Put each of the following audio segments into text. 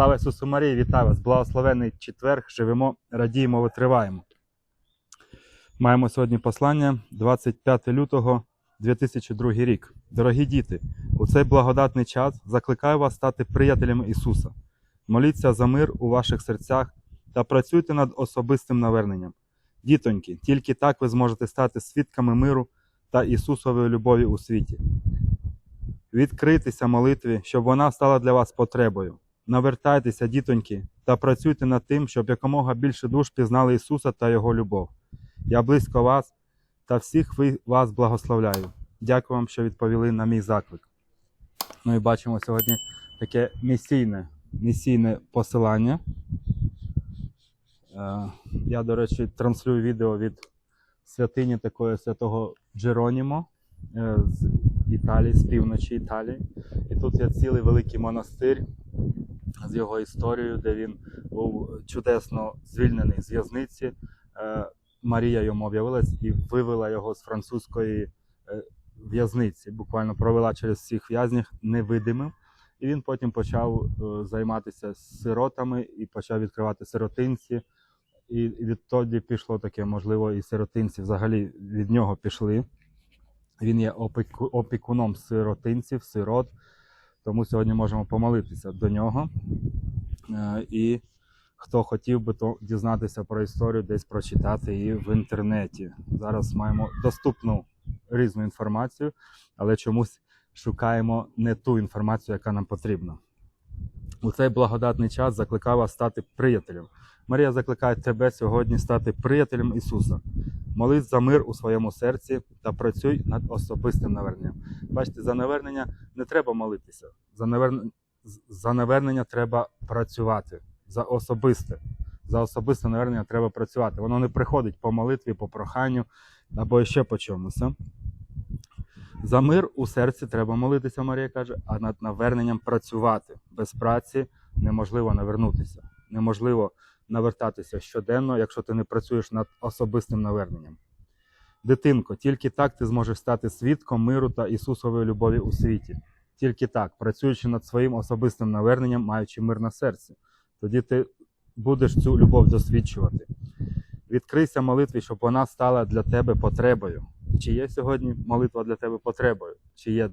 Слава Ісусу Марії, вітаю вас! Благословений четверг, живемо, радіємо, витриваємо. Маємо сьогодні послання 25 лютого 2002 рік. Дорогі діти, у цей благодатний час закликаю вас стати приятелями Ісуса. Моліться за мир у ваших серцях та працюйте над особистим наверненням. Дітоньки, тільки так ви зможете стати свідками миру та Ісусової любові у світі. Відкритися молитві, щоб вона стала для вас потребою. Навертайтеся, дітоньки, та працюйте над тим, щоб якомога більше душ пізнали Ісуса та Його любов. Я близько вас та всіх вас благословляю. Дякую вам, що відповіли на мій заклик. Ну і бачимо сьогодні таке місійне, місійне посилання. Е, Я, до речі, транслюю відео від святині такої святого Джеронімо е, з Італії, з півночі Італії. І тут є цілий великий монастир з його історією, де він був чудесно звільнений з в'язниці. Е, Марія йому об'явилась і вивела його з французької е, в'язниці. Буквально провела через всіх в'язнів невидимим. І він потім почав е, займатися сиротами і почав відкривати сиротинці. І відтоді пішло таке, можливо, і сиротинці взагалі від нього пішли. Він є опіку, опікуном сиротинців, сирот. Тому сьогодні можемо помолитися до нього. Е, І хто хотів би то дізнатися про історію, десь прочитати її в інтернеті. Зараз маємо доступну різну інформацію, але чомусь шукаємо не ту інформацію, яка нам потрібна. У цей благодатний час закликаю вас стати приятелем. Марія закликає тебе сьогодні стати приятелем Ісуса. Молись за мир у своєму серці та працюй над особистим наверненням. Бачите, за навернення не треба молитися. За навернення, за навернення треба працювати. За особисте. За особисте навернення треба працювати. Воно не приходить по молитві, по проханню або ще по чомусь. За мир у серці треба молитися, Марія каже, а над наверненням працювати. Без праці неможливо навернутися. Неможливо навертатися щоденно, якщо ти не працюєш над особистим наверненням. Дитинко, тільки так ти зможеш стати свідком миру та Ісусової любові у світі. Тільки так, працюючи над своїм особистим наверненням, маючи мир на серці, тоді ти будеш цю любов досвідчувати. Відкрийся молитві, щоб вона стала для тебе потребою. Чи є сьогодні молитва для тебе потребою? Чи є,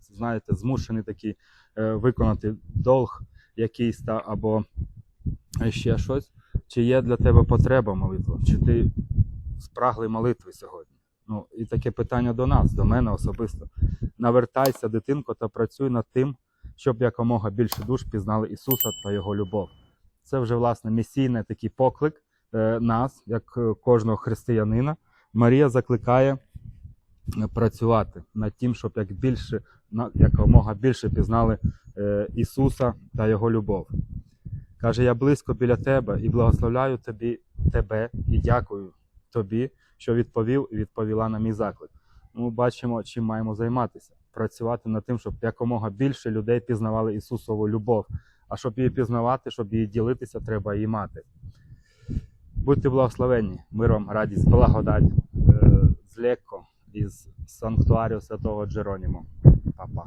знаєте, змушений такий е, виконати долг якийсь та або ще щось? Чи є для тебе потреба молитва? Чи ти спраглий молитви сьогодні? Ну, і таке питання до нас, до мене особисто. Навертайся, дитинко, та працюй над тим, щоб якомога більше душ пізнали Ісуса та Його любов. Це вже, власне, місійний такий поклик е, нас, як е, кожного християнина. Марія закликає е, працювати над тим, щоб як більше, якомога більше пізнали Ісуса та Його любов. Каже, я близько біля тебе і благословляю тобі, тебе і дякую тобі, що відповів і відповіла на мій заклик. Ми бачимо, чим маємо займатися. Працювати над тим, щоб якомога більше людей пізнавали Ісусову любов. А щоб її пізнавати, щоб її ділитися, треба її мати. Будьте благословенні, мир вам, радість, благодать е, з із санктуарію святого Джеронімо. Па-па.